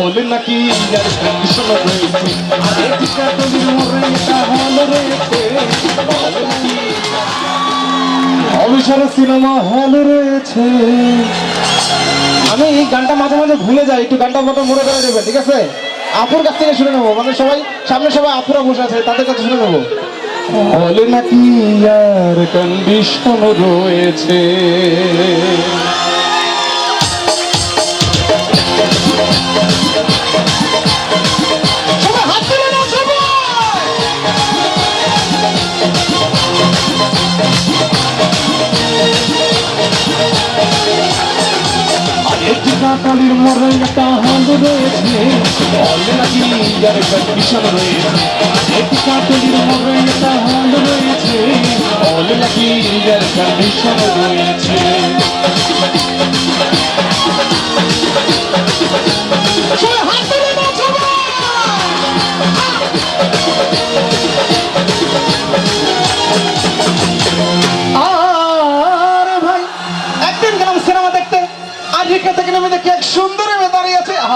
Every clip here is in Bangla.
হলে নাকি হলে সিনেমা হল রয়েছে। আমি এই গানটা মাঝে মাঝে ভুলে যাই, একটু গানটা মতো মনে করে দেবে ঠিক আছে? আপুর কাছ থেকে শুনে নেব মানে সবাই, সামনে সবাই আপুরা বসে আছে, তাদের কাছে শুনে নেব। হলে নাকি আর কন্ডিশন রয়েছে। কালির মরে একটা হাল রয়েছে। হলে নাকি আর কন্ডিশন রয়েছে। টিকা কালির মরে একটা হাল রয়েছে। রয়েছে।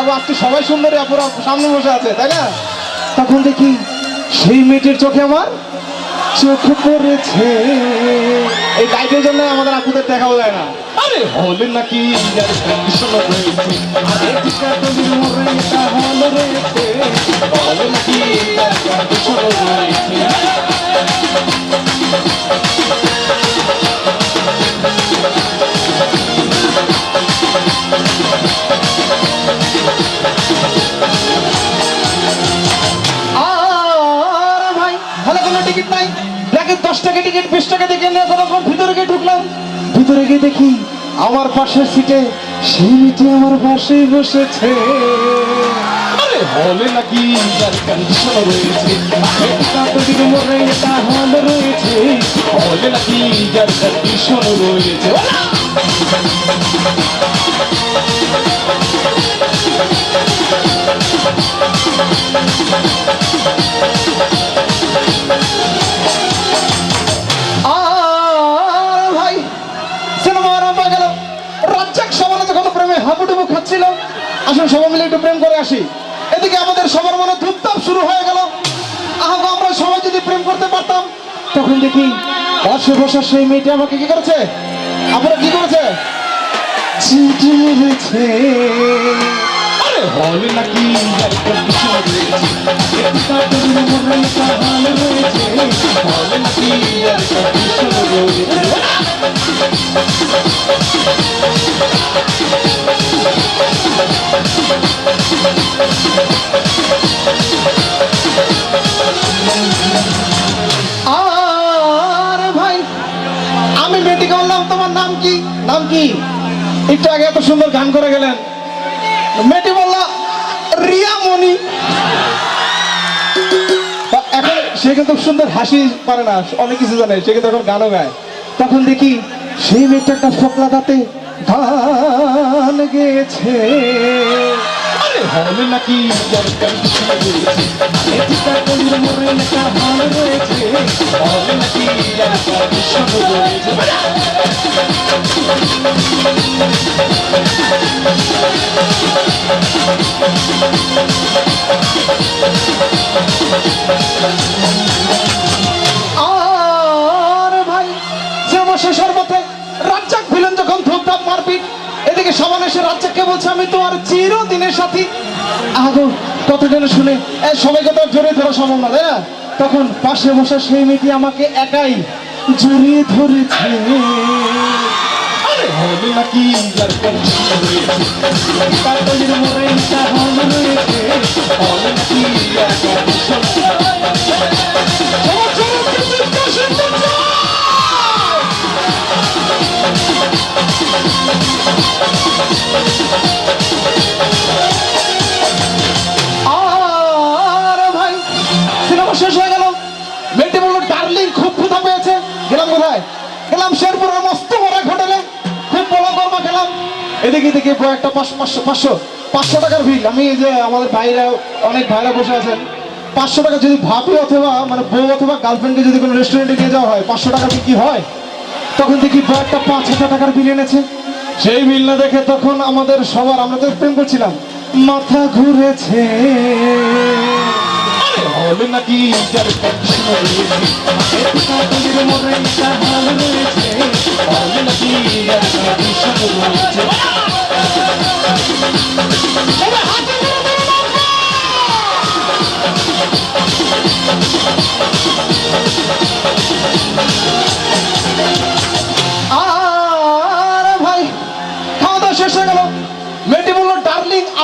আহ আজকে সবাই সুন্দরী আপুরা সামনে বসে আছে, তাই না? তখন দেখি সেই মেয়েটির চোখে আমার চোখ পড়েছে। এই লাইটের জন্য আমাদের আপুদের দেখাও যায় না। আরে, হলে নাকি হলে নাকি টিকিট বিশ টাকা দিয়ে কিনে কোনো রকম ভিতরে গিয়ে ঢুকলাম। ভিতরে গিয়ে দেখি আমার পাশের সিটে সেই মেয়েটি আমার পাশে বসেছে। হলে নাকি রয়েছে? রয়েছে। হলে নাকি রয়েছে? রাজ্জাক সবানে যখন প্রেমে হাবুডুবু খাচ্ছিল, আসুন সবাই মিলে একটু প্রেম করে আসি। এদিকে আমাদের সবার মনে ধূপধাপ শুরু হয়ে গেল। আহ, আমরা সবাই যদি প্রেম করতে পারতাম, তখন দেখি পাশে বসা সেই মেয়েটি আমাকে কি করেছে? আপনারা কি করেছে? আরে হলে আমি বেটিকে বললাম তোমার নাম কি? নাম কি? একটু আগে এত সুন্দর গান করে গেলেন। মেয়েটি বলল রিয়া মনি এখন সে কিন্তু সুন্দর হাসি পারে না, অনেক কিছু জানে, সে কিন্তু এখন গানও গায়। তখন দেখি সেই মেয়েটা একটা ফোকলা দাঁতে গান গেছে হলে নাকি মোড়ে একটা হাল রয়েছে, হলে নাকি রয়েছে। আর ভাই যেমন শেষের মধ্যে রাজ্জাক ভিলেন যখন ধূপধাপ মারপিট এদিকে সবান এসে রাজ্জাককে বলছে, আমি তোমার চিরদিনের সাথী আগো কত যেন শুনে? সবাইকে তো জোরে ধরা সম্ভব না, তাই না? তখন পাশে বসে সেই মেয়েটি আমাকে একাই জড়িয়ে ধরেছে। হলে নাকি গেলাম শেরপুরের মস্ত বড় হোটেলে। খুব বড় কর্মা খেলাম। এদিকে এদিকে একটা পাঁচশো পাঁচশো পাঁচশো পাঁচশো টাকার বিল আমি যে আমাদের ভাইরা, অনেক ভাইরা বসে আছেন। পাঁচশো টাকা যদি ভাবি অথবা মানে বউ অথবা গার্লফ্রেন্ডকে যদি কোনো রেস্টুরেন্টে নিয়ে যাওয়া হয়, পাঁচশো টাকা কি হয়? তখন দেখি একটা পাঁচ হাজার টাকার বিল এনেছে। সেই বিল না দেখে তখন আমাদের সবার, আমরা তো প্রেম করছিলাম, মাথা ঘুরেছে। হল নাকি যার কাতলির মনে একটা হাল রয়েছে হল নাকি যার কৃষ্ণ রয়েছে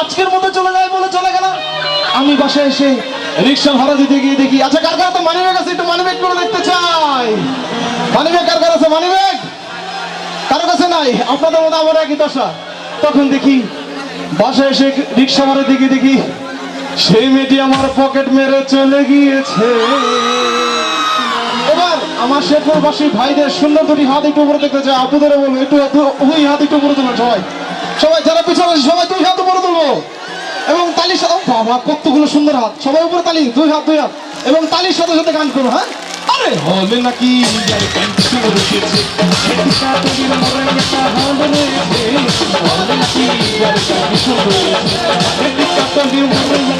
আজকের মতো চলে যায় বলে চলে গেল। আমি বাসায় এসে রিক্সা ভাড়া দিতে গিয়ে দেখি আচ্ছা কার কার তো মানি ব্যাগ আছে, একটু মানি ব্যাগ করে দেখতে চাই। মানি ব্যাগ কার কার আছে মানি ব্যাগ কারও কাছে নাই? আপনাদের মধ্যে আমার একই দশা। তখন দেখি, বাসায় এসে রিক্সা ভাড়া দিকে দেখি, সেই মেয়েটি আমার পকেট মেরে চলে গিয়েছে। এবার আমার শেরপুরবাসী ভাইদের সুন্দর দুটি হাত একটু উপরে দেখতে চাই। আপুদের বলব, একটু দুই হাত একটু উপরে তুলবেন সবাই। সবাই, যারা পিছনে সবাই দুই হাত উপরে তুলবো। এবং তালি বাবা, কতগুলো সুন্দর হাত। সবাই উপরে তালি, দুই হাত দুই হাত। এবং তালির সাথে সাথে গান করো হ্যাঁ? আরে হলে নাকি হল নাকি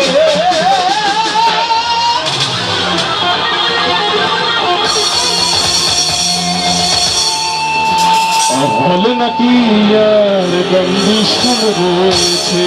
আর কন্ডিশন রয়েছে?